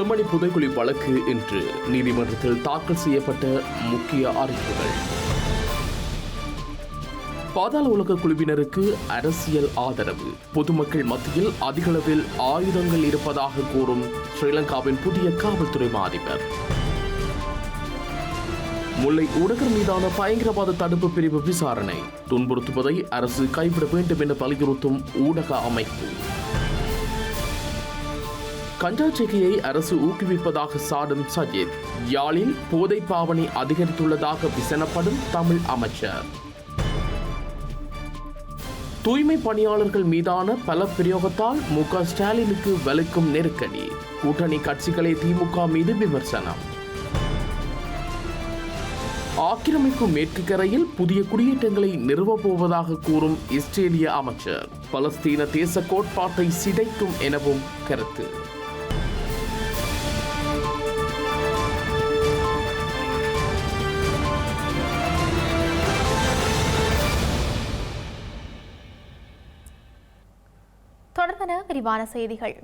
செம்மணி புதைக்குழி வழக்கு இன்று நீதிமன்றத்தில் தாக்கல் செய்யப்பட்ட முக்கிய அறிவிப்புகள். பாதாள உலக குழுவினருக்கு அரசியல் ஆதரவு. பொதுமக்கள் மத்தியில் அதிகளவில் ஆயுதங்கள் இருப்பதாக கூறும் ஸ்ரீலங்காவின் புதிய காவல்துறை அதிபர் முல்லை ஊடகர் மீதான பயங்கரவாத தடுப்பு பிரிவு விசாரணை. துன்புறுத்துவதை அரசு கைவிட வேண்டும் என வலியுறுத்தும் ஊடக அமைப்பு. கஞ்சா செடியை அரசு ஊக்குவிப்பதாக சாடும் சஜித். யாழில் போதை பாவனை அதிகரித்துள்ளதாக விசனப்படும் தமிழ் அமைச்சர். தூய்மை பணியாளர்கள் மீதான பல பிரயோகத்தால் மு க ஸ்டாலினுக்கு வலுக்கும் நெருக்கடி. கூட்டணி கட்சிகளை திமுக மீது விமர்சனம். ஆக்கிரமிக்கும் மேற்குக்கரையில் புதிய குடியேற்றங்களை நிறுவப் போவதாக கூறும் இஸ்ரேலிய அமைச்சர். பலஸ்தீன தேச கோட்பாட்டை சிதைக்கும் எனவும் கருத்து. தொடர்பான விரிவான செய்திகள்.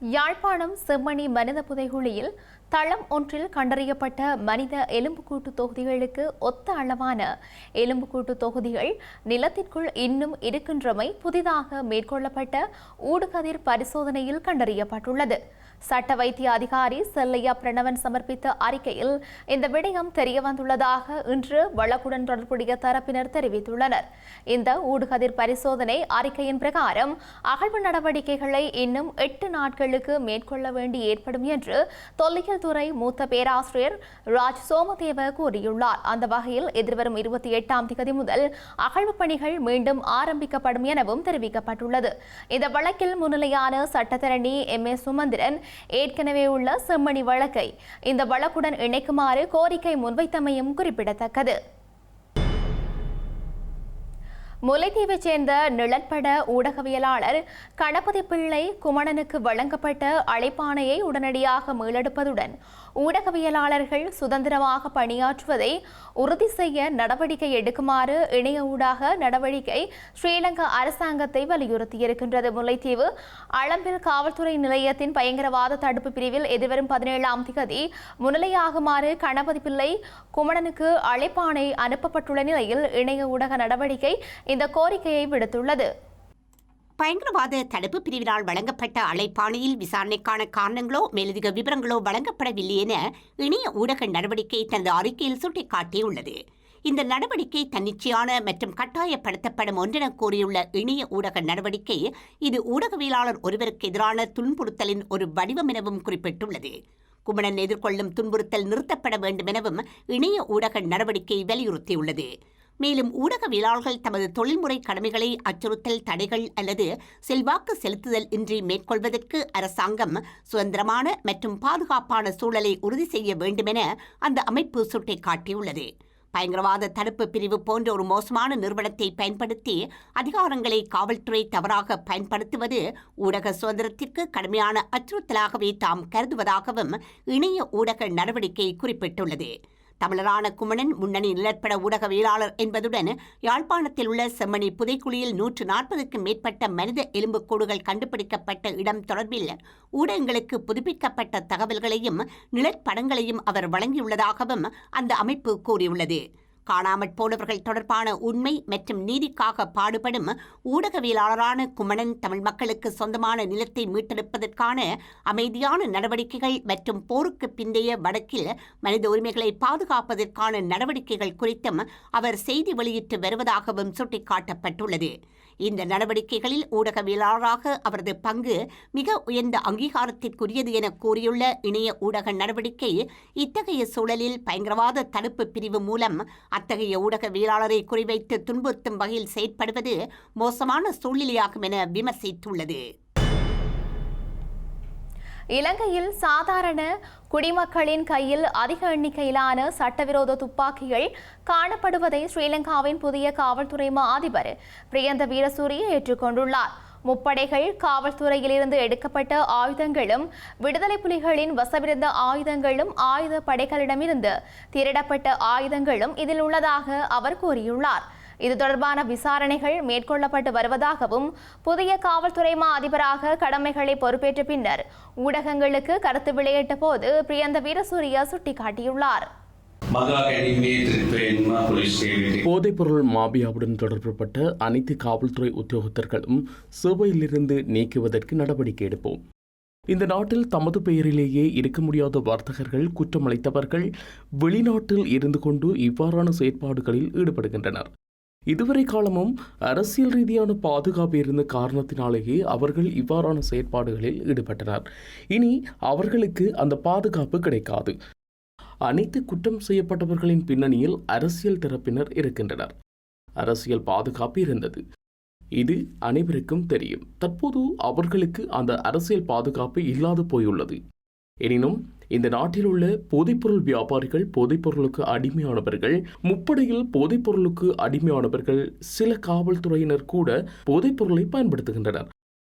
யாழ்ப்பாணம் செம்மணி மனித புதைகுழியில் தளம் ஒன்றில் கண்டறியப்பட்ட மனித எலும்புக்கூட்டு தொகுதிகளுக்கு ஒத்த அளவான எலும்புக்கூட்டு தொகுதிகள் நிலத்திற்குள் இன்னும் இருக்கின்றமை புதிதாக மேற்கொள்ளப்பட்ட ஊடுகதிர் பரிசோதனையில் கண்டறியப்பட்டுள்ளது. சட்ட வைத்திய அதிகாரி செல்லையா பிரணவன் சமர்ப்பித்த அறிக்கையில் இந்த விடயம் தெரியவந்துள்ளதாக இன்று வழக்குடன் தொடர்புடைய தரப்பினர் தெரிவித்துள்ளனர். இந்த ஊடுகதிர் பரிசோதனை அறிக்கையின் பிரகாரம் அகழ்வு நடவடிக்கைகளை இன்னும் எட்டு நாட்களுக்கு மேற்கொள்ள வேண்டி ஏற்படும் என்று தொல்லியல் துறை மூத்த பேராசிரியர் ராஜ் சோமதேவ கூறியுள்ளார். அந்த வகையில் எதிர்வரும் இருபத்தி எட்டாம் தேதி முதல் அகழ்வு பணிகள் மீண்டும் ஆரம்பிக்கப்படும் எனவும் தெரிவிக்கப்பட்டுள்ளது. இந்த வழக்கில் முன்னிலையான சட்டத்தரணி எம் ஏ சுமந்திரன் ஏற்கனவே உள்ள செம்மணி வழக்கை இந்த வழக்குடன் இணைக்குமாறு கோரிக்கை முன்வைத்தமையும் குறிப்பிடத்தக்கது. முல்லைத்தீவைச் சேர்ந்த நிழற்பட ஊடகவியலாளர் கணபதி பிள்ளை குமணனுக்கு வழங்கப்பட்ட அழைப்பாணையை உடனடியாக மீளெடுப்பதுடன் ஊடகவியலாளர்கள் சுதந்திரமாக பணியாற்றுவதை உறுதி செய்ய நடவடிக்கை எடுக்குமாறு இணைய ஊடாக நடவடிக்கை ஸ்ரீலங்கா அரசாங்கத்தை வலியுறுத்தியிருக்கின்றது. முல்லைத்தீவு அளம்பில் காவல்துறை நிலையத்தின் பயங்கரவாத தடுப்பு பிரிவில் எதிர்வரும் பதினேழாம் திகதி முன்னிலையாகுமாறு கணபதி பிள்ளை குமணனுக்கு அழைப்பாணை அனுப்பப்பட்டுள்ள நிலையில் இணைய ஊடக நடவடிக்கை இந்த கோரிக்கையை விடுத்துள்ளது. பயங்கரவாத தடுப்பு பிரிவினால் வழங்கப்பட்ட அழைப்பாணையில் விசாரணைக்கான காரணங்களோ மேலதிக விவரங்களோ வழங்கப்படவில்லை என இணைய ஊடக நடவடிக்கை தனது அறிக்கையில் சுட்டிக்காட்டியுள்ளது. இந்த நடவடிக்கை தன்னிச்சையான மற்றும் கட்டாயப்படுத்தப்படும் ஒன்றென கூறியுள்ள இணைய ஊடக நடவடிக்கை இது ஊடகவியலாளர் ஒருவருக்கு எதிரான துன்புறுத்தலின் ஒரு வடிவம் எனவும் குறிப்பிட்டுள்ளது. குமணன் எதிர்கொள்ளும் துன்புறுத்தல் நிறுத்தப்பட வேண்டும் எனவும் இணைய ஊடக நடவடிக்கை வலியுறுத்தியுள்ளது. மேலும் ஊடகவியலாளர்கள் தமது தொழில்முறை கடமைகளை அச்சுறுத்தல் தடைகள் அல்லது செல்வாக்கு செலுத்துதல் இன்றி மேற்கொள்வதற்கு அரசாங்கம் சுதந்திரமான மற்றும் பாதுகாப்பான சூழலை உறுதி செய்ய வேண்டுமென அந்த அமைப்பு சுட்டிக்காட்டியுள்ளது. பயங்கரவாத தடுப்பு பிரிவு போன்ற ஒரு மோசமான நிறுவனத்தை பயன்படுத்தி அதிகாரங்களை காவல்துறை தவறாக பயன்படுத்துவது ஊடக சுதந்திரத்திற்கு கடுமையான அச்சுறுத்தலாகவே தாம் கருதுவதாகவும் இணைய ஊடக நடவடிக்கை குறிப்பிட்டுள்ளது. தமிழரான குமணன் முன்னணி நிலப்பட ஊடகவியலாளர் என்பதுடன் யாழ்ப்பாணத்தில் உள்ள செம்மணி புதைக்குழியில் நூற்று நாற்பதுக்கும் மேற்பட்ட மனித எலும்புக்கூடுகள் கண்டுபிடிக்கப்பட்ட இடம் தொடர்பில் ஊடகங்களுக்கு புதுப்பிக்கப்பட்ட தகவல்களையும் நிழற்படங்களையும் அவர் வழங்கியுள்ளதாகவும் அந்த அமைப்பு கூறியுள்ளது. காணாமற் போனவர்கள் தொடர்பான உண்மை மற்றும் நீதிக்காக பாடுபடும் ஊடகவியலாளரான குமணன் தமிழ் மக்களுக்கு சொந்தமான நிலத்தை மீட்டெடுப்பதற்கான அமைதியான நடவடிக்கைகள் மற்றும் போருக்கு பிந்தைய வடக்கில் மனித உரிமைகளை பாதுகாப்பதற்கான நடவடிக்கைகள் குறித்தும் அவர் செய்தி வெளியிட்டு வருவதாகவும் சுட்டிக்காட்டப்பட்டுள்ளது. இந்த நடவடிக்கைகளில் ஊடகவியலாளராக அவரது பங்கு மிக உயர்ந்த அங்கீகாரத்திற்குரியது என கூறியுள்ள இணைய ஊடக நடவடிக்கை இத்தகைய சூழலில் பயங்கரவாத தடுப்பு பிரிவு மூலம் அத்தகைய ஊடகவியலாளரை குறிவைத்து துன்புறுத்தும் வகையில் செயற்படுவது மோசமான சூழ்நிலையாகும் என விமர்சித்துள்ளது. இலங்கையில் சாதாரண குடிமக்களின் கையில் அதிக எண்ணிக்கையிலான சட்டவிரோத துப்பாக்கிகள் காணப்படுவதை ஸ்ரீலங்காவின் புதிய காவல்துறை மா அதிபர் பிரியந்த வீரசூரிய ஏற்றுக்கொண்டுள்ளார். முப்படைகள் காவல்துறையிலிருந்து எடுக்கப்பட்ட ஆயுதங்களும் விடுதலை புலிகளின் வசமிருந்த ஆயுதங்களும் ஆயுத படைகளிடமிருந்து திருடப்பட்ட ஆயுதங்களும் இதில் உள்ளதாக அவர் கூறியுள்ளார். இது தொடர்பான விசாரணைகள் மேற்கொள்ளப்பட்டு வருவதாகவும் புதிய காவல்துறை மா அதிபராக கடமைகளை பொறுப்பேற்ற பின்னர் ஊடகங்களுக்கு கருத்து வெளியிட்ட போது பிரியந்த வீரசூரிய சுட்டிக்காட்டியுள்ளார். போதைப்பொருள் மாபியாவுடன் தொடர்புபட்ட அனைத்து காவல்துறை உத்தியோகத்தர்களும் சேவையிலிருந்து நீக்குவதற்கு நடவடிக்கை எடுப்போம். இந்த நாட்டில் தமது பெயரிலேயே இருக்க முடியாத வர்த்தகர்கள் குற்றமளித்தவர்கள் வெளிநாட்டில் இருந்து கொண்டு இவ்வாறான செயற்பாடுகளில் ஈடுபடுகின்றனர். இதுவரை காலமும் அரசியல் ரீதியான பாதுகாப்பு இருந்த காரணத்தினாலேயே அவர்கள் இவ்வாறான செயற்பாடுகளில் ஈடுபட்டனர். இனி அவர்களுக்கு அந்த பாதுகாப்பு கிடைக்காது. அனைத்து குற்றம் செய்யப்பட்டவர்களின் பின்னணியில் அரசியல் தரப்பினர் இருக்கின்றனர். அரசியல் பாதுகாப்பு இருந்தது. இது அனைவருக்கும் தெரியும். தற்போது அவர்களுக்கு அந்த அரசியல் பாதுகாப்பு இல்லாது போயுள்ளது. எனினும் இந்த நாட்டில் உள்ள போதைப்பொருள் வியாபாரிகள் போதைப்பொருளுக்கு அடிமையானவர்கள் முப்படையில் போதைப்பொருளுக்கு அடிமையானவர்கள் சில காவல்துறையினர் கூட போதைப்பொருளை பயன்படுத்துகின்றனர்.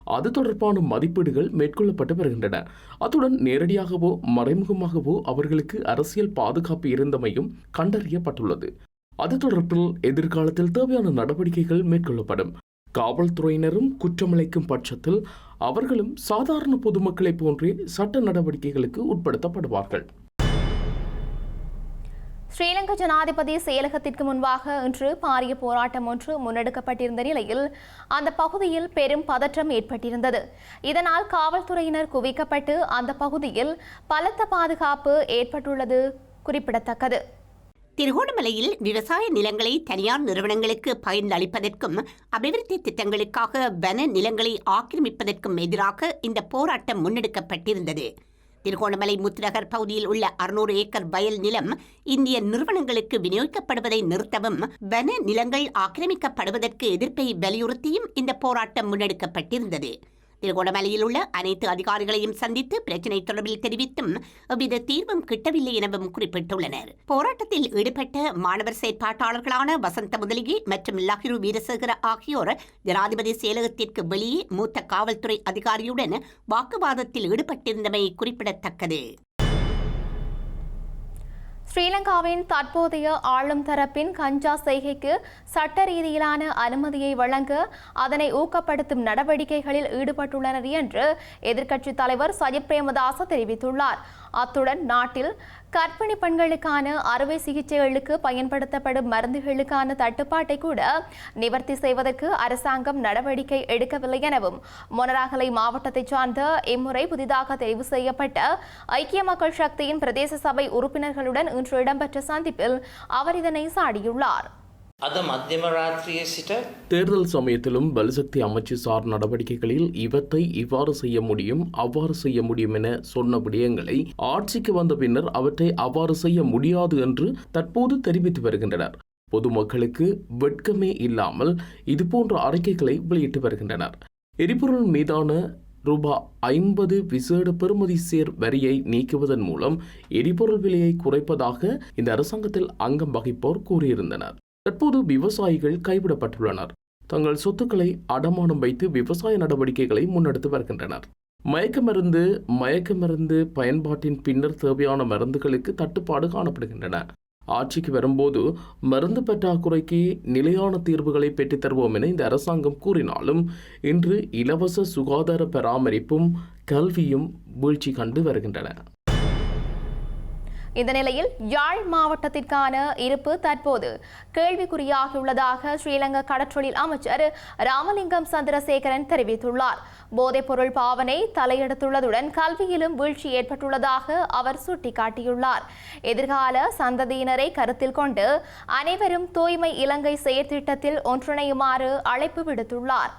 அது தொடர்பான மதிப்பீடுகள் மேற்கொள்ளப்பட்டு வருகின்றன. அத்துடன் நேரடியாகவோ மறைமுகமாகவோ அவர்களுக்கு அரசியல் பாதுகாப்பு இருந்தமையும் கண்டறியப்பட்டுள்ளது. அது தொடர்பில் எதிர்காலத்தில் தேவையான நடவடிக்கைகள் மேற்கொள்ளப்படும். காவல்துறையினரும் குற்றமளிக்கும் பட்சத்தில் அவர்களும் சாதாரண பொதுமக்களைப் போன்றே சட்ட நடவடிக்கைகளுக்கு உட்படுத்தப்படுவார்கள். ஸ்ரீலங்கா ஜனாதிபதி செயலகத்திற்கு முன்பாக இன்று பாரிய போராட்டம் ஒன்று முன்னெடுக்கப்பட்டிருந்த நிலையில் அந்த பகுதியில் பெரும் பதற்றம் ஏற்பட்டிருந்தது. இதனால் காவல்துறையினர் குவிக்கப்பட்டு அந்த பகுதியில் பலத்த பாதுகாப்பு ஏற்பட்டுள்ளது குறிப்பிடத்தக்கது. திருகோணமலையில் விவசாய நிலங்களை தனியார் நிறுவனங்களுக்கு பகிர்ந்தளிப்பதற்கும் அபிவிருத்தி திட்டங்களுக்காக வன நிலங்களை ஆக்கிரமிப்பதற்கும் எதிராக இந்த போராட்டம் முன்னெடுக்கப்பட்டிருந்தது. திருகோணமலை முத்துநகர் பகுதியில் உள்ள அறுநூறு ஏக்கர் வயல் நிலம் இந்திய நிறுவனங்களுக்கு விநியோகிக்கப்படுவதை நிறுத்தவும் வன நிலங்கள் ஆக்கிரமிக்கப்படுவதற்கு எதிர்ப்பை வலியுறுத்தியும் இந்த போராட்டம் முன்னெடுக்கப்பட்டிருந்தது. திருகோணமலையில் உள்ள அனைத்து அதிகாரிகளையும் சந்தித்து பிரச்சினை தொடர்பில் தெரிவித்தும் எவ்வித தீர்வும் கிட்டவில்லை எனவும் குறிப்பிட்டுள்ளனர். போராட்டத்தில் ஈடுபட்ட மாணவர் செயற்பாட்டாளர்களான வசந்த முதலிகி மற்றும் லஹிரு வீரசேகர ஆகியோர் ஜனாதிபதி செயலகத்திற்கு வெளியே மூத்த காவல்துறை அதிகாரியுடன் வாக்குவாதத்தில் ஈடுபட்டிருந்தமை குறிப்பிடத்தக்கது. ஸ்ரீலங்காவின் தற்போதைய ஆளும் தரப்பின் கஞ்சா செய்கைக்கு சட்ட ரீதியிலான அனுமதியை வழங்க அதனை ஊக்கப்படுத்தும் நடவடிக்கைகளில் ஈடுபட்டுள்ளனர் என்று எதிர்க்கட்சித் தலைவர் சஜித் பிரேமதாச தெரிவித்துள்ளார். அத்துடன் நாட்டில் கர்ப்பிணி பெண்களுக்கான அறுவை சிகிச்சைகளுக்கு பயன்படுத்தப்படும் மருந்துகளுக்கான தட்டுப்பாட்டை கூட நிவர்த்தி செய்வதற்கு அரசாங்கம் நடவடிக்கை எடுக்கவில்லை எனவும் மொனராகலை மாவட்டத்தைச் சார்ந்த இம்முறை புதிதாக தெரிவு செய்யப்பட்ட ஐக்கிய மக்கள் சக்தியின் பிரதேச சபை உறுப்பினர்களுடன் இன்று இடம்பெற்ற சந்திப்பில் அவர் இதனை சாடியுள்ளார். அத மத்தியம ராத்திரியை சிட்ட தேர்தல் சமயத்திலும் பலிசக்தி அமைச்சு சார் நடவடிக்கைகளில் இவத்தை இவ்வாறு செய்ய முடியும் அவ்வாறு செய்ய முடியும் என சொன்ன விடயங்களை ஆட்சிக்கு வந்த பின்னர் அவற்றை அவ்வாறு செய்ய முடியாது என்று தற்போது தெரிவித்து வருகின்றனர் பொதுமக்களுக்கு வெட்கமே இல்லாமல் இதுபோன்ற அறிக்கைகளை வெளியிட்டு வருகின்றனர் எரிபொருள் மீதான ரூபா ஐம்பது விசேட பெறுமதி சேர் வரியை நீக்குவதன் மூலம் எரிபொருள் விலையை குறைப்பதாக இந்த அரசாங்கத்தில் அங்கம் வகிப்போர் கூறியிருந்தனர் தற்போது விவசாயிகள் கைவிடப்பட்டுள்ளனர். தங்கள் சொத்துக்களை அடமானம் வைத்து விவசாய நடவடிக்கைகளை முன்னெடுத்து வருகின்றனர். மயக்க மருந்து மயக்க மருந்து பயன்பாட்டின் பின்னர் தேவையான மருந்துகளுக்கு தட்டுப்பாடு காணப்படுகின்றன. ஆட்சிக்கு வரும்போது மருந்து பற்றாக்குறைக்கு நிலையான தீர்வுகளை பெற்றுத்தருவோம் என இந்த அரசாங்கம் கூறினாலும் இன்று இலவச சுகாதார பராமரிப்பும் கல்வியும் வீழ்ச்சி கண்டு வருகின்றன. இந்த நிலையில் யாழ் மாவட்டத்திற்கான இருப்பு தற்போது கேள்விக்குறியாகியுள்ளதாக ஸ்ரீலங்கா கடற்றொழில் அமைச்சர் ராமலிங்கம் சந்திரசேகரன் தெரிவித்துள்ளார். போதைப்பொருள் பாவனை தலையெடுத்துள்ளதுடன் கல்வியிலும் வீழ்ச்சி ஏற்பட்டுள்ளதாக அவர் சுட்டிக்காட்டியுள்ளார். எதிர்கால சந்ததியினரை கருத்தில் கொண்டு அனைவரும் தூய்மை இலங்கை செயற்திட்டத்தில் ஒன்றிணையுமாறு அழைப்பு விடுத்துள்ளார்.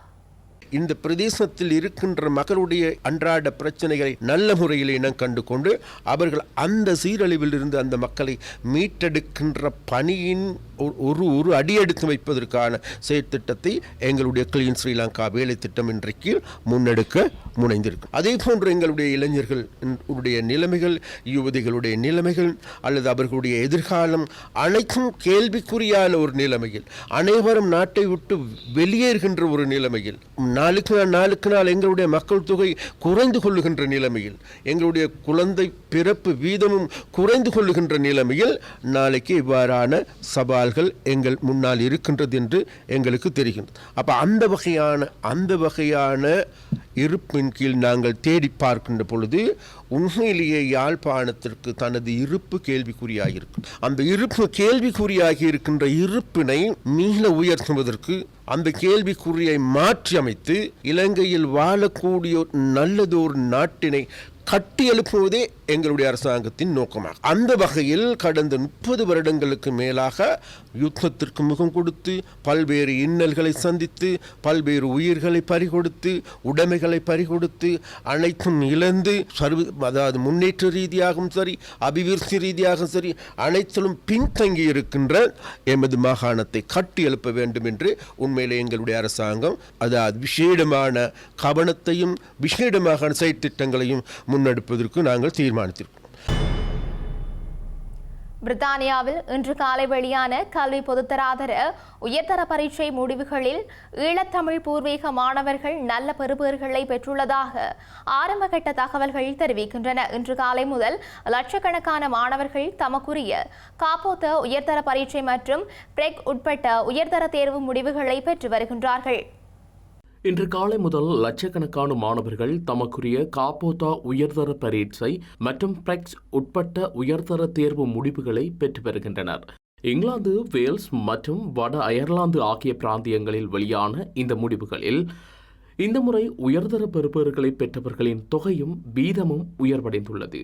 இந்த பிரதேசத்தில் இருக்கின்ற மக்களுடைய அன்றாட பிரச்சனைகளை நல்ல முறையில் இனம் கண்டு கொண்டு அவர்கள் அந்த சீரழிவில் இருந்து அந்த மக்களை மீட்டெடுக்கின்ற பணியின் ஒரு- ஒரு ஒரு அடி எடுத்து வைப்பதற்கான செயற்திட்டத்தை எங்களுடைய கிளீன் ஸ்ரீலங்கா வேலை திட்டம் இன்றைக்கு முன்னெடுக்க முனைந்திருக்கு. அதே போன்று எங்களுடைய இளைஞர்கள் உடைய நிலைமைகள் யுவதிகளுடைய நிலைமைகள் அல்லது அவர்களுடைய எதிர்காலம் அனைத்தும் கேள்விக்குறியான ஒரு நிலைமையில் அனைவரும் நாட்டை விட்டு வெளியேறுகின்ற ஒரு நிலைமையில் நாளுக்கு நாள் நாளுக்கு நாள் எங்களுடைய மக்கள் தொகை குறைந்து கொள்ளுகின்ற நிலைமையில் எங்களுடைய குழந்தை பிறப்பு வீதமும் குறைந்து கொள்ளுகின்ற நிலைமையில் நாளைக்கு இவ்வாறான சவால்கள் எங்கள் முன்னால் இருக்கின்றது என்று எங்களுக்கு தெரிகின்றது அப்போ அந்த வகையான அந்த வகையான இருப்பின் கீழ் நாங்கள் தேடி பார்க்கின்ற பொழுது உண்மையிலேயே யாழ்ப்பாணத்திற்கு தனது இருப்பு கேள்விக்குறியாக இருக்கும் அந்த இருப்பு கேள்விக்குறியாகி இருக்கின்ற இருப்பினை மீள உயர்த்துவதற்கு அந்த கேள்விக்குறியை மாற்றி அமைத்து இலங்கையில் வாழக்கூடிய நல்லதோர் நல்லதொரு நாட்டினை கட்டி எழுப்புவதே எங்களுடைய அரசாங்கத்தின் நோக்கமாகும் அந்த வகையில் கடந்த முப்பது வருடங்களுக்கு மேலாக யுத்தத்திற்கு முகம் கொடுத்து பல்வேறு இன்னல்களை சந்தித்து பல்வேறு உயிர்களை பறிகொடுத்து உடைமைகளை பறிகொடுத்து அனைத்தும் இழந்து சர்வ அதாவது முன்னேற்ற ரீதியாகவும் சரி அபிவிருத்தி ரீதியாகவும் சரி அனைத்திலும் பின்தங்கி இருக்கின்ற எமது மாகாணத்தை கட்டி எழுப்ப வேண்டும் என்று உண்மையிலே எங்களுடைய அரசாங்கம் அதாவது விசேடமான கவனத்தையும் விசேடமாக செயற்திட்டங்களையும் முன்னெடுப்பதற்கு நாங்கள் தீர்மானித்திருக்கிறோம். பிரித்தானியாவில் இன்று காலை வெளியான கல்வி பொதுத்தராதர உயர்தர பரீட்சை முடிவுகளில் ஈழத்தமிழ் பூர்வீக மாணவர்கள் நல்ல பெறுபேறுகளை பெற்றுள்ளதாக ஆரம்பகட்ட தகவல்கள் தெரிவிக்கின்றன. இன்று காலை முதல் லட்சக்கணக்கான மாணவர்கள் தமக்குரிய காப்போத்த உயர்தர பரீட்சை மற்றும் பிரெக் உட்பட்ட உயர்தர தேர்வு முடிவுகளை பெற்று வருகின்றார்கள். இன்று காலை முதல் லட்சக்கணக்கான மாணவர்கள் தமக்குரிய காப்போதா உயர்தர பரீட்சை மற்றும் பிரெக்ஸ் உட்பட்ட உயர்தர தேர்வு முடிவுகளை பெற்று வருகின்றனர். இங்கிலாந்து வேல்ஸ் மற்றும் வட அயர்லாந்து ஆகிய பிராந்தியங்களில் வெளியான இந்த முடிவுகளில் இந்த முறை உயர்தர பெறுபவர்களை பெற்றவர்களின் தொகையும் வீதமும் உயர்வடைந்துள்ளது.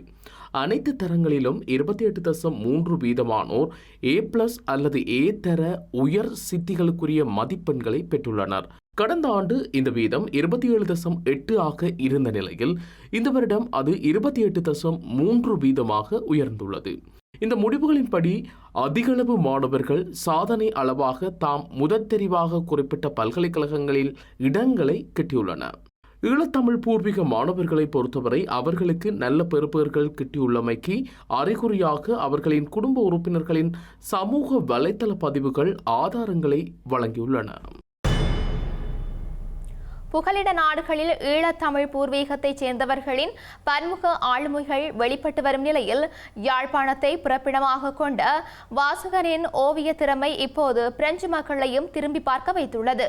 அனைத்து தரங்களிலும் இருபத்தி எட்டு தசம் மூன்று வீதமானோர் ஏ பிளஸ் அல்லது ஏ தர உயர் சித்திகளுக்குரிய மதிப்பெண்களை பெற்றுள்ளனர். கடந்த ஆண்டு இந்த வீதம் இருபத்தி ஏழு தசம் எட்டு ஆக இருந்த நிலையில் இந்த வருடம் அது இருபத்தி எட்டு தசம் மூன்று வீதமாக உயர்ந்துள்ளது. இந்த முடிவுகளின்படி அதிகளவு மாணவர்கள் சாதனை அளவாக தாம் முதற்தெரிவாக குறிப்பிட்ட பல்கலைக்கழகங்களில் இடங்களை கிட்டியுள்ளன ஈழத்தமிழ் பூர்வீக மாணவர்களை பொறுத்தவரை அவர்களுக்கு நல்ல பெறுபேறுகள் கிட்டியுள்ளமைக்கு அறிகுறியாக அவர்களின் குடும்ப உறுப்பினர்களின் சமூக வலைத்தள பதிவுகள் ஆதாரங்களை வழங்கியுள்ளன. புகலிட நாடுகளில் ஈழத்தமிழ் பூர்வீகத்தைச் சேர்ந்தவர்களின் பன்முக ஆளுமைகள் வெளிப்பட்டு வரும் நிலையில் யாழ்ப்பாணத்தை பிறப்பிடமாக கொண்ட வாசகனின் ஓவிய திறமை இப்போது பிரெஞ்சு மக்களையும் திரும்பி பார்க்க வைத்துள்ளது.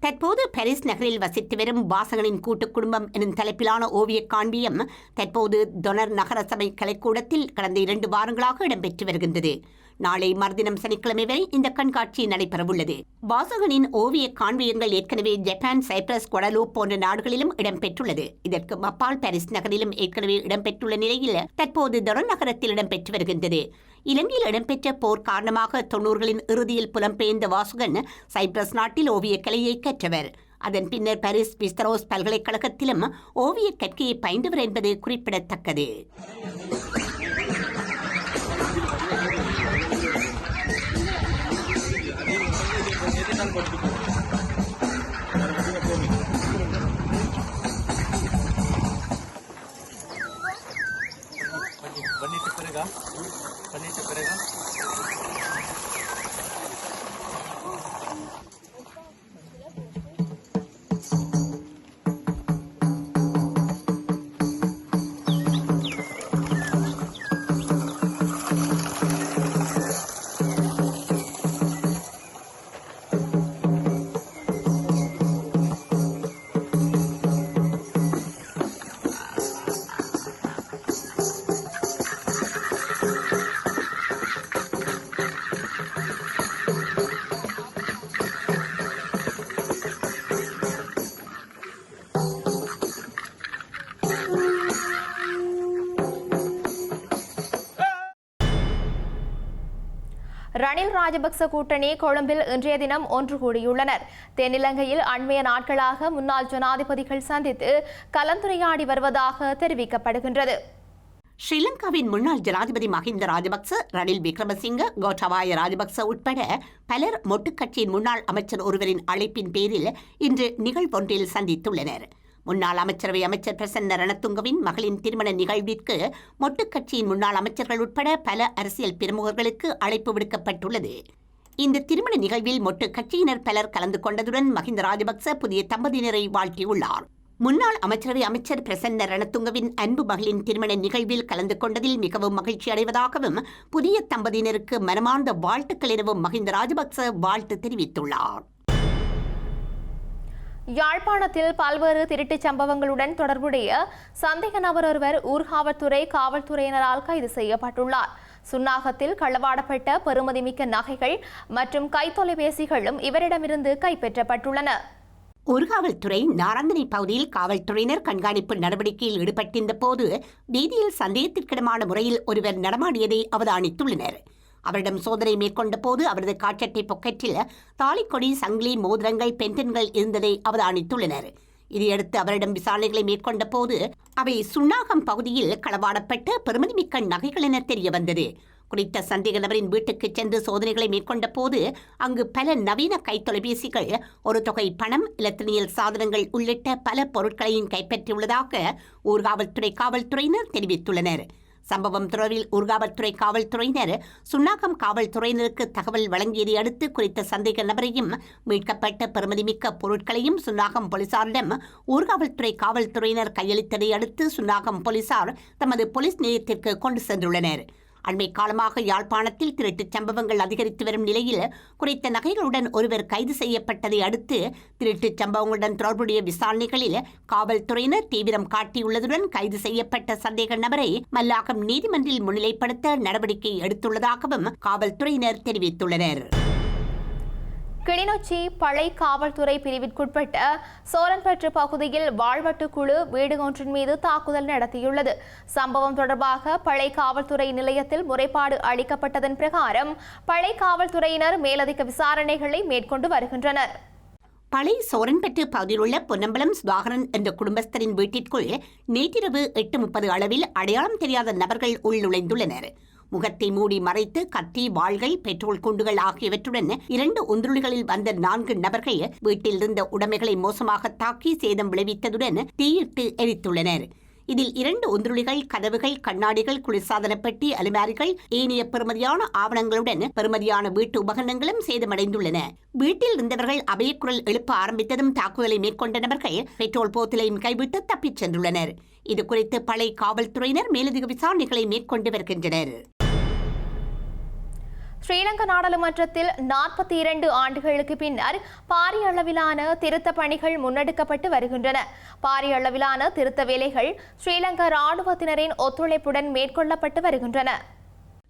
தற்போது பாரிஸ் நகரில் வசித்து வரும் வாசகனின் கூட்டுக் குடும்பம் எனும் தலைப்பிலான ஓவியக் காண்பியம் தற்போது தொனர் நகரசபை கலைக்கூடத்தில் கடந்த இரண்டு வாரங்களாக இடம்பெற்று வருகின்றது. நாளை மறுதினம் சனிக்கிழமை வரை இந்த கண்காட்சி நடைபெறவுள்ளது. வாசகனின் ஓவிய காண்பியங்கள் ஏற்கனவே ஜப்பான் சைப்ரஸ் கொடலூ போன்ற நாடுகளிலும் இடம்பெற்றுள்ளது. இதற்கு மப்பால் பாரிஸ் நகரிலும் ஏற்கனவே இடம்பெற்றுள்ள நிலையில் தற்போது டொரன் நகரத்தில் இடம்பெற்று வருகின்றது. இலங்கையில் இடம்பெற்ற போர் காரணமாக தொன்னூறுகளின் இறுதியில் புலம்பெயர்ந்த வாசகன் சைப்ரஸ் நாட்டில் ஓவியக் கலையை கற்றவர். அதன் பின்னர் பாரிஸ் பிஸ்தரோஸ் பல்கலைக்கழகத்திலும் ஓவியக் கற்கையை பயின்றவர் என்பது குறிப்பிடத்தக்கது. Saan po? बनी से करेगा बनी से करेगा ரணில் ராஜபக்ச கூட்டணி கொழும்பில் இன்றைய தினம் ஒன்று கூடியுள்ளனர். தென்னிலங்கையில் அண்மைய நாட்களாக முன்னாள் ஜனாதிபதிகள் சந்தித்து கலந்துரையாடி வருவதாக தெரிவிக்கப்படுகின்றது. ஸ்ரீலங்காவின் முன்னாள் ஜனாதிபதி மஹிந்த ராஜபக்ச ரணில் விக்ரமசிங்க கோட்டாபாய ராஜபக்ச உட்பட பலர் மொட்டுக்கட்சியின் முன்னாள் அமைச்சர் ஒருவரின் அழைப்பின் பேரில் இன்று நிகழ்வொன்றில் சந்தித்துள்ளனர். முன்னாள் அமைச்சரவை அமைச்சர் பிரசன்ன ரணத்துங்கவின் மகளின் திருமண நிகழ்விற்கு மொட்டுக்கட்சியின் முன்னாள் அமைச்சர்கள் உட்பட பல அரசியல் பிரமுகர்களுக்கு அழைப்பு விடுக்கப்பட்டுள்ளது. இந்த திருமண நிகழ்வில் மொட்டு கட்சியினர் பலர் கலந்து கொண்டதுடன் மஹிந்த ராஜபக்ச புதிய தம்பதியினரை வாழ்த்தியுள்ளார். முன்னாள் அமைச்சரவை அமைச்சர் பிரசன்ன ரணத்துங்கவின் அன்பு மகளின் திருமண நிகழ்வில் கலந்து கொண்டதில் மிகவும் மகிழ்ச்சி அடைவதாகவும் புதிய தம்பதியினருக்கு மனமார்ந்த வாழ்த்துக்கள் எனவும் மஹிந்த ராஜபக்ச வாழ்த்து தெரிவித்துள்ளார். யாழ்ப்பாணத்தில் பல்வேறு திருட்டுச் சம்பவங்களுடன் தொடர்புடைய சந்தேக நபர் ஒருவர் ஊர்காவல்துறை காவல்துறையினரால் கைது செய்யப்பட்டுள்ளார். சுன்னாகத்தில் களவாடப்பட்ட பெருமதிமிக்க நகைகள் மற்றும் கைத்தொலைபேசிகளும் இவரிடமிருந்து கைப்பற்றப்பட்டுள்ளன. ஊர்காவல்துறை நாரந்தனை பகுதியில் காவல்துறையினர் கண்காணிப்பு நடவடிக்கையில் ஈடுபட்டிருந்த போது வீதியில் சந்தேகத்திற்கிடமான முறையில் ஒருவர் நடமாடியதை அவதானித்துள்ளனர். அவரிடம் சோதனை மேற்கொண்ட போது அவரது காட்சட்டை பொக்கெட்டில் தாலிக்கொடி சங்கிலி மோதிரங்கள் பென்டன்கள் இருந்ததை அவதானித்துள்ளனர் இதையடுத்து அவரிடம் விசாரணைகளை மேற்கொண்ட போது அவை சுண்ணாகம் பகுதியில் களவாடப்பட்ட பெருமதிமிக்க நகைகள் என தெரிய வந்தது குறித்த சந்தேக நபரின் வீட்டுக்கு சென்று சோதனைகளை மேற்கொண்ட போது அங்கு பல நவீன கைத்தொலைபேசிகள் ஒரு தொகை பணம் இலத்தினியல் சாதனங்கள் உள்ளிட்ட பல பொருட்களையும் கைப்பற்றியுள்ளதாக ஊர்காவல்துறை காவல்துறையினர் தெரிவித்துள்ளனர். சம்பவம் தொடர்பில் ஊர்காவல்துறை காவல்துறையினர் சுன்னாகம் காவல்துறையினருக்கு தகவல் வழங்கியதை அடுத்து குறித்த சந்தேக நபரையும் மீட்கப்பட்ட பெருமதிமிக்க பொருட்களையும் சுன்னாகம் போலீசாரிடம் ஊர்காவல்துறை காவல்துறையினர் கையளித்ததை அடுத்து சுன்னாகம் போலீசார் தமது போலீஸ் நிலையத்திற்கு கொண்டு சென்றுள்ளனர். அண்மை காலமாக யாழ்ப்பாணத்தில் திருட்டுச் சம்பவங்கள் அதிகரித்து வரும் நிலையில் குறித்த நகைகளுடன் ஒருவர் கைது செய்யப்பட்டதை அடுத்து திருட்டுச் சம்பவங்களுடன் தொடர்புடைய விசாரணைகளில் காவல்துறையினர் தீவிரம் காட்டியுள்ளதுடன் கைது செய்யப்பட்ட சந்தேக நபரை மல்லாகம் நீதிமன்றில் முன்னிலைப்படுத்த நடவடிக்கை எடுத்துள்ளதாகவும் காவல்துறையினர் தெரிவித்துள்ளனர். கிளிநொச்சி பழை காவல்துறை பிரிவிற்குட்பட்ட சோரன்பற்று பகுதியில் வாழ்வட்டு குழு வீடு ஒன்றின் மீது தாக்குதல் நடத்தியுள்ளது. சம்பவம் தொடர்பாக பழை காவல்துறை நிலையத்தில் முறைப்பாடு அளிக்கப்பட்டதன் பிரகாரம் பழை காவல்துறையினர் மேலதிக விசாரணைகளை மேற்கொண்டு வருகின்றனர். பழைய சோரன்பெற்று பகுதியில் உள்ள பொன்னம்பலம் சுதாகரன் என்ற குடும்பஸ்தரின் வீட்டிற்குள் நேற்றிரவு எட்டு முப்பது அளவில் அடையாளம் தெரியாத நபர்கள் உள்நுழைந்துள்ளனர். முகத்தை மூடி மறைத்து கத்தி வாள்கள் பெட்ரோல் குண்டுகள் ஆகியவற்றுடன் இரண்டு உந்துருளிகளில் வந்த நான்கு நபர்கள் வீட்டில் இருந்த உடைமைகளை மோசமாக தாக்கி சேதம் விளைவித்ததுடன் தீயிட்டு எரித்துள்ளனர். இதில் இரண்டு உந்துருளிகள் கதவுகள் கண்ணாடிகள் குளிர்சாதன பெட்டி அலுமாரிகள் ஏனைய பெருமதியான ஆவணங்களுடன் பெருமதியான வீட்டு உபகரணங்களும் சேதமடைந்துள்ளன. வீட்டில் இருந்தவர்கள் அபயக்குரல் எழுப்ப ஆரம்பித்ததும் தாக்குதலை மேற்கொண்ட நபர்கள் பெட்ரோல் போத்திலையும் கைவிட்டு தப்பிச் சென்றுள்ளனர். இது குறித்து பழைய காவல்துறையினர் மேலதிக விசாரணைகளை மேற்கொண்டு வருகின்றனர். ஸ்ரீலங்கா நாடாளுமன்றத்தில் நாற்பத்தி இரண்டு ஆண்டுகளுக்கு பின்னர் பாரிய அளவிலான திருத்த பணிகள் முன்னெடுக்கப்பட்டு வருகின்றன. பாரிய அளவிலான திருத்த வேலைகள் ஸ்ரீலங்கா ராணுவத்தினரின் ஒத்துழைப்புடன் மேற்கொள்ளப்பட்டு வருகின்றன.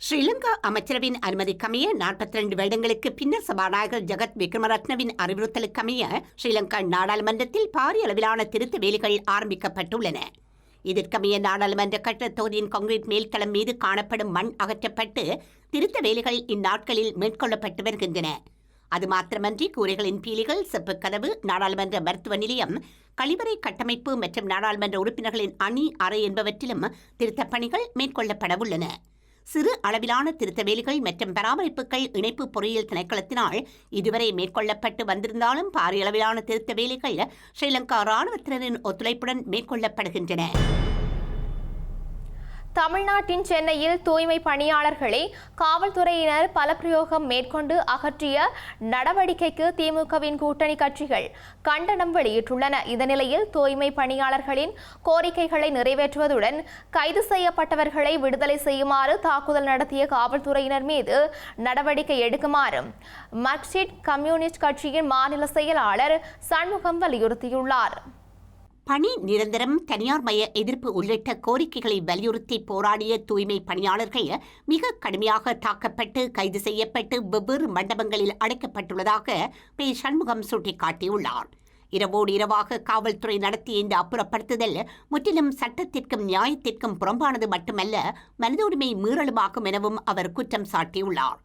ஸ்ரீலங்கா அமைச்சரவின் அனுமதிக்கமைய நாற்பத்தி ரெண்டு வருடங்களுக்கு பின்னர் சபாநாயகர் ஜெகத் விக்ரமரத்னவின் அறிவுறுத்தலுக்கமைய ஸ்ரீலங்கா நாடாளுமன்றத்தில் பாரிய அளவிலான திருத்த வேலைகள் ஆரம்பிக்கப்பட்டுள்ளன. இதற்கமைய நாடாளுமன்ற கட்டட தொகுதியின் கான்கிரீட் மேல்தளம் மீது காணப்படும் மண் அகற்றப்பட்டு திருத்த வேலைகள் இந்நாட்களில் மேற்கொள்ளப்பட்டு வருகின்றன. அது மாத்திரமன்றி கூரைகளின் பீலிகள் செப்பு கதவு நாடாளுமன்ற மருத்துவ நிலையம் கழிவறை கட்டமைப்பு மற்றும் நாடாளுமன்ற உறுப்பினர்களின் அணி அறை என்பவற்றிலும் திருத்தப் பணிகள் மேற்கொள்ளப்பட உள்ளன. சிறு அளவிலான திருத்த வேலைகள் மற்றும் பராமரிப்புகள் இணைப்பு பொறியியல் திணைக்களத்தினால் இதுவரை மேற்கொள்ளப்பட்டு வந்திருந்தாலும் பாரிய அளவிலான திருத்த வேலைகள் ஸ்ரீலங்கா ராணுவத்தினரின் ஒத்துழைப்புடன் மேற்கொள்ளப்படுகின்றன. தமிழ்நாட்டின் சென்னையில் தூய்மை பணியாளர்களை காவல்துறையினர் பல பிரயோகம் மேற்கொண்டு அகற்றிய நடவடிக்கைக்கு திமுகவின் கூட்டணி கட்சிகள் கண்டனம் வெளியிட்டுள்ளன. இந்த நிலையில் தூய்மை பணியாளர்களின் கோரிக்கைகளை நிறைவேற்றுவதுடன் கைது செய்யப்பட்டவர்களை விடுதலை செய்யுமாறு தாக்குதல் நடத்திய காவல்துறையினர் மீது நடவடிக்கை எடுக்குமாறும் மார்க்சிஸ்ட் கம்யூனிஸ்ட் கட்சியின் மாநில செயலாளர் சண்முகம் வலியுறுத்தியுள்ளார். பணி நிரந்தரம் தனியார் மய எதிர்ப்பு உள்ளிட்ட கோரிக்கைகளை வலியுறுத்தி போராடிய தூய்மை பணியாளர்கள் மிக கடுமையாக தாக்கப்பட்டு கைது செய்யப்பட்டு வெவ்வேறு மண்டபங்களில் அடைக்கப்பட்டுள்ளதாக பே. சண்முகம் சுட்டிக்காட்டியுள்ளார். இரவோடு இரவாக காவல்துறை நடத்திய இந்த அப்புறப்படுத்துதல் முற்றிலும் சட்டத்திற்கும் நியாயத்திற்கும் புறம்பானது மட்டுமல்ல மனித உரிமை மீறலுமாகும் எனவும் அவர் குற்றம் சாட்டியுள்ளார்.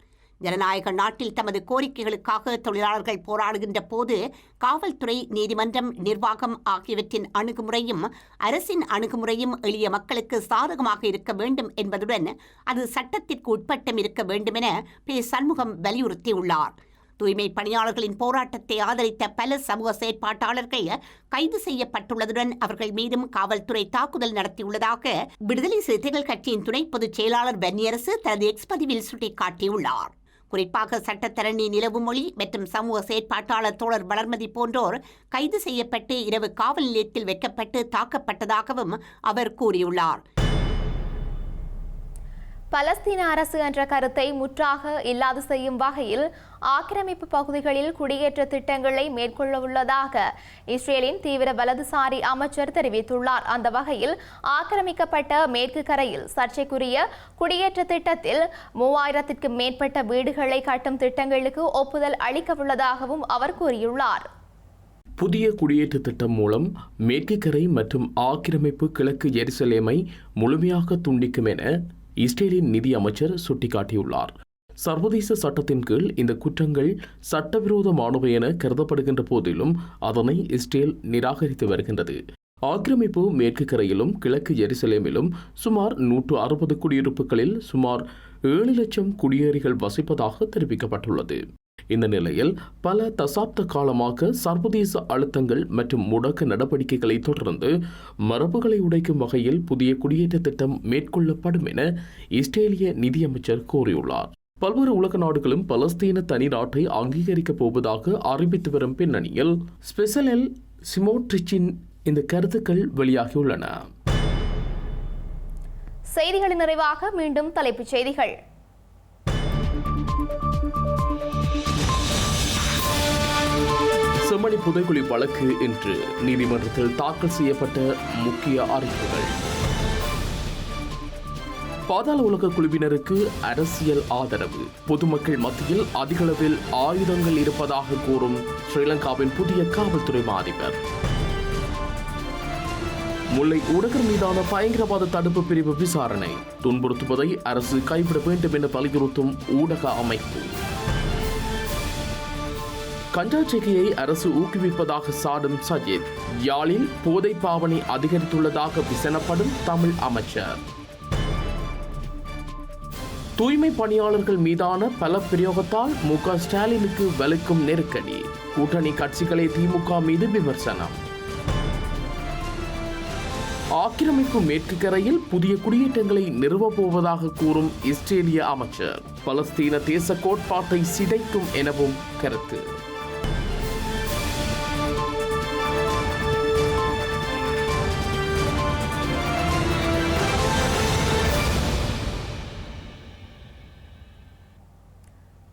ஜனநாயக நாட்டில் தமது கோரிக்கைகளுக்காக தொழிலாளர்கள் போராடுகின்ற போது காவல்துறை நீதிமன்றம் நிர்வாகம் ஆகியவற்றின் அணுகுமுறையும் அரசின் அணுகுமுறையும் எளிய மக்களுக்கு சாதகமாக இருக்க வேண்டும் என்பதுடன் அது சட்டத்திற்கு உட்பட்டும் இருக்க வேண்டுமென பே. சண்முகம் வலியுறுத்தியுள்ளார். தூய்மை பணியாளர்களின் போராட்டத்தை ஆதரித்த பல சமூக செயற்பாட்டாளர்கள் கைது செய்யப்பட்டுள்ளதுடன் அவர்கள் மீதும் காவல்துறை தாக்குதல் நடத்தியுள்ளதாக விடுதலை சிறுத்தைகள் கட்சியின் துணை பொதுச் செயலாளர் வன்னியரசு தனது எக்ஸ் பதிவில் சுட்டிக்காட்டியுள்ளார். குறிப்பாக சட்டத்தரணி நிலவு மொழி மற்றும் சமூக செயற்பாட்டாளர் தோழர் வளர்மதி போன்றோர் கைது செய்யப்பட்டு இரவு காவல் நிலையத்தில் வைக்கப்பட்டு தாக்கப்பட்டதாகவும் அவர் கூறியுள்ளார். பலஸ்தீன அரசு என்ற கருத்தை முற்றாக இல்லாது செய்யும் வகையில் ஆக்கிரமிப்பு பகுதிகளில் குடியேற்ற திட்டங்களை மேற்கொள்ள உள்ளதாக இஸ்ரேலின் தீவிர வலதுசாரி அமைச்சர் தெரிவித்துள்ளார். அந்த வகையில் ஆக்கிரமிக்கப்பட்ட மேற்கு கரையில் சர்ச்சைக்குரிய குடியேற்ற திட்டத்தில் மூவாயிரத்திற்கு மேற்பட்ட வீடுகளை கட்டும் திட்டங்களுக்கு ஒப்புதல் அளிக்கவுள்ளதாகவும் அவர் கூறியுள்ளார். புதிய குடியேற்ற திட்டம் மூலம் மேற்கு கரை மற்றும் ஆக்கிரமிப்பு கிழக்கு எருசலேமை முழுமையாக துண்டிக்கும் என இஸ்ரேலின் நிதி அமைச்சர் சுட்டிக்காட்டியுள்ளார். சர்வதேச சட்டத்தின் கீழ் இந்த குற்றங்கள் சட்டவிரோதமானவை என கருதப்படுகின்ற போதிலும் அதனை இஸ்ரேல் நிராகரித்து வருகின்றது. ஆக்கிரமிப்பு மேற்கு கரையிலும் கிழக்கு எருசலேமிலும் சுமார் நூற்று அறுபது குடியிருப்புகளில் சுமார் ஏழு லட்சம் குடியேறிகள் வசிப்பதாக தெரிவிக்கப்பட்டுள்ளது. இந்த நிலையில் பல தசாப்த காலமாக சர்வதேச அழுத்தங்கள் மற்றும் முடக்க நடவடிக்கைகளை தொடர்ந்து மரபுகளை உடைக்கும் வகையில் புதிய குடியேற்ற திட்டம் மேற்கொள்ளப்படும் என இஸ்ரேலிய நிதியமைச்சர் கூறியுள்ளார். பல்வேறு உலக நாடுகளும் பலஸ்தீன தனி நாட்டை அங்கீகரிக்கப் போவதாக அறிவித்து வரும் பின்னணியில் ஸ்பெஷல் எல் சிமோட்ரிச்சின் இந்த கருத்துக்கள் வெளியாகியுள்ளன. செய்திகளின் நிறைவாக மீண்டும் தலைப்புச் செய்திகள். செம்மணி புதைக்குழி வழக்கு இன்று நீதிமன்றத்தில் தாக்கல் செய்யப்பட்ட முக்கிய அறிவிப்புகள். பாதாள உலக குழுவினருக்கு அரசியல் ஆதரவு. பொதுமக்கள் மத்தியில் அதிகளவில் ஆயுதங்கள் இருப்பதாக கூறும் ஸ்ரீலங்காவின் புதிய காவல்துறை அதிபர் முல்லை ஊடகர் மீதான பயங்கரவாத தடுப்பு பிரிவு விசாரணை. துன்புறுத்துவதை அரசு கைவிட வேண்டும் என வலியுறுத்தும் ஊடக அமைப்பு. கஞ்சா செகையை அரசு ஊக்குவிப்பதாக சாடும் சஜித். யாழில் போதை பாவனை அதிகரித்துள்ளதாக விசனப்படும் தமிழ் அமைச்சர். தூய்மை பணியாளர்கள் மீதான பல பிரயோகத்தால் மு க ஸ்டாலினுக்கு வலுக்கும் நெருக்கடி. கூட்டணி கட்சிகளை திமுக மீது விமர்சனம். ஆக்கிரமிப்பு மேற்குக்கரையில் புதிய குடியேற்றங்களை நிறுவப் போவதாக கூறும் இஸ்ரேலிய அமைச்சர். பலஸ்தீன தேச கோட்பாட்டை சிதைக்கும் எனவும் கருத்து.